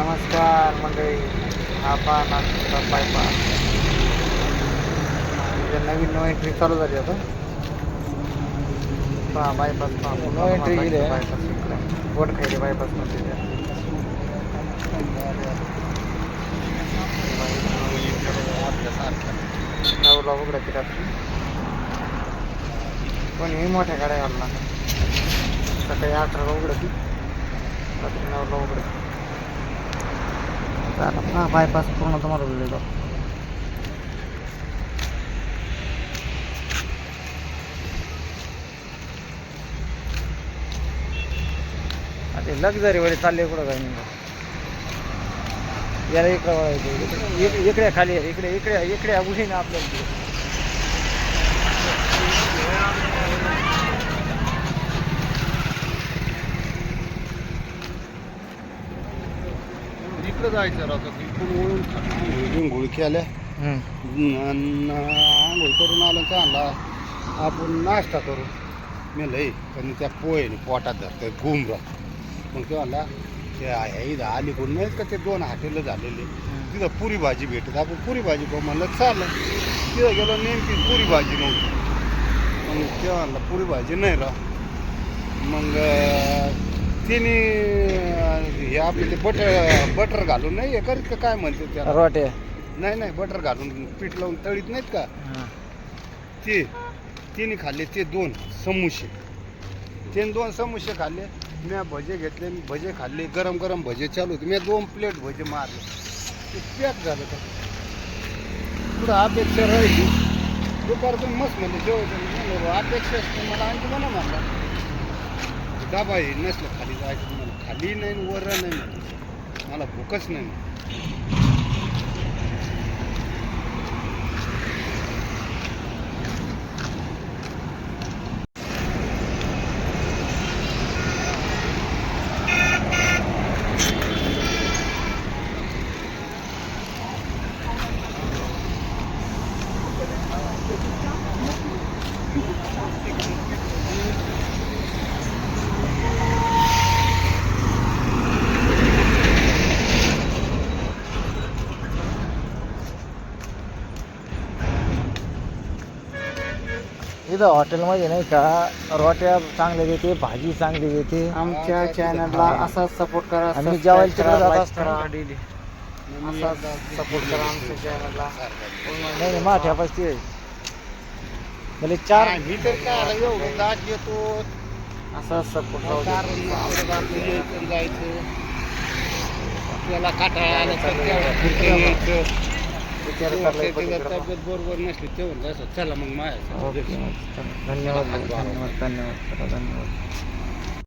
नमस्कार मंडळी. पहा नागपूरचा बायपास नवीन नो एंट्री चालू झाली आता. पहा बायपास पहा. नो एंट्री गेली बायपास इकडे. बोट खायले बायपास मध्ये. नऊला उघडते रात्री. पण ही मोठ्या गाड्या घालणार. सकाळी अठराला उघडती. रात्री नऊला उघडते. हा बायपास पूर्ण तुम्हाला दिलेलो ते लक्झरी वाले चालले कुठं इकडं इकडे- खाली इकडे इकडे इकडे उशी ना आपल्याला इकडं जायचं राहतं इकडून वळून आल्या. हम्म. अन् आंघोळ करून आलं का आणला? आपण नाश्ता करू. मी लई पण त्या पोहेने पोटात धरतं घुम राहत मग तेव्हा म्हणला, ते आहे इथं अलीकडून नाहीत का? ते दोन हॉटेल झालेले. तिथं पुरी भाजी भेटत. आपण पुरी भाजी पाहू म्हणलं चाललं. तिथं गेलो नेमकी पुरी भाजी नव्हती. मग तेव्हा म्हणलं पुरी भाजी नाही राह मग तिने हे आपले ते बटर बटर घालून नाही हे करीत का? काय म्हणते त्याला? रोटे नाही नाही बटर घालून पीठ लावून तळीत नाहीत का? ते तिने खाल्ले ते दोन समोसे. ते दोन समोसे खाल्ले मी भजे घेतले मी भजे खाल्ले गरम गरम भजे चालू होते. मी दोन प्लेट भजे मारले. ते पॅक झालं का? पुढं अपेक्षा राहिली? दुपारतून मस्त म्हणले "बुवा, अपेक्षा असते मला आणखी म्हणा म्हणला. का हे नसलं खाली जायचं मला खाली नाही वर नाही मला भूकच नाही. इथं हॉटेलमध्ये नाही का रोट्या चांगल्या देते भाजी चांगली देते. आमच्या चॅनलला असाच सपोर्ट करा आम्ही जेवायला तिकडे जात असतो. डेली असाच सपोर्ट करा आमच्या चॅनलला नाही म्हणजे चार तर काय एवढं दाट येतो. असाच सपोर्ट कारण जायचं. आपल्याला आला तर तेवढं फिरता यायचं. विचार करायला पलीकडे तब्येत बरोबर नसली तेव्हा जायचं चला मग ओके. माझ्या धन्यवाद. धन्यवाद. धन्यवाद. धन्यवाद.